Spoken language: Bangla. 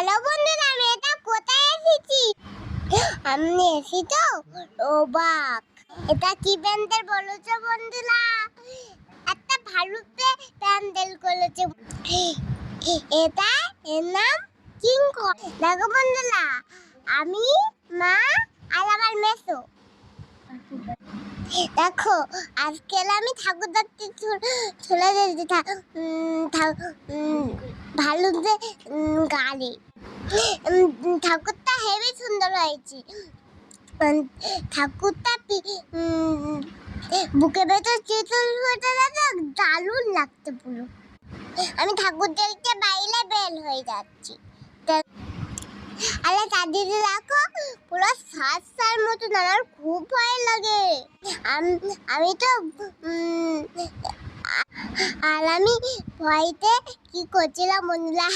হ্যালো বন্ধুরা আমি এটা কোথায় এসেছি? আমি এসেছি তো? ওবাক এটা কি প্যান্ডেল বলেছে বন্ধুরা? একটা ভালুতে প্যান্ডেল করেছে। এটা এর নাম কিং দেখো বন্ধুরা, আমি, মা আর আমার মেসো দেখো আজকাল আমি ঠাকুর দেখতে চলে যেতে যে গাড়ি। ঠাকুরটা হেবি সুন্দর হয়েছে। ঠাকুরটা বুকে ভেতর চিতল দারুণ লাগছে পুরো। আমি ঠাকুর দেখতে বাইরে বের হয়ে যাচ্ছি। আরে চারদিকে দেখো, পুরো সাত সার মতন, আমার খুব ভয় আম- তো আর আমি ভয়তে কি করছিলাম বন্ধুরা?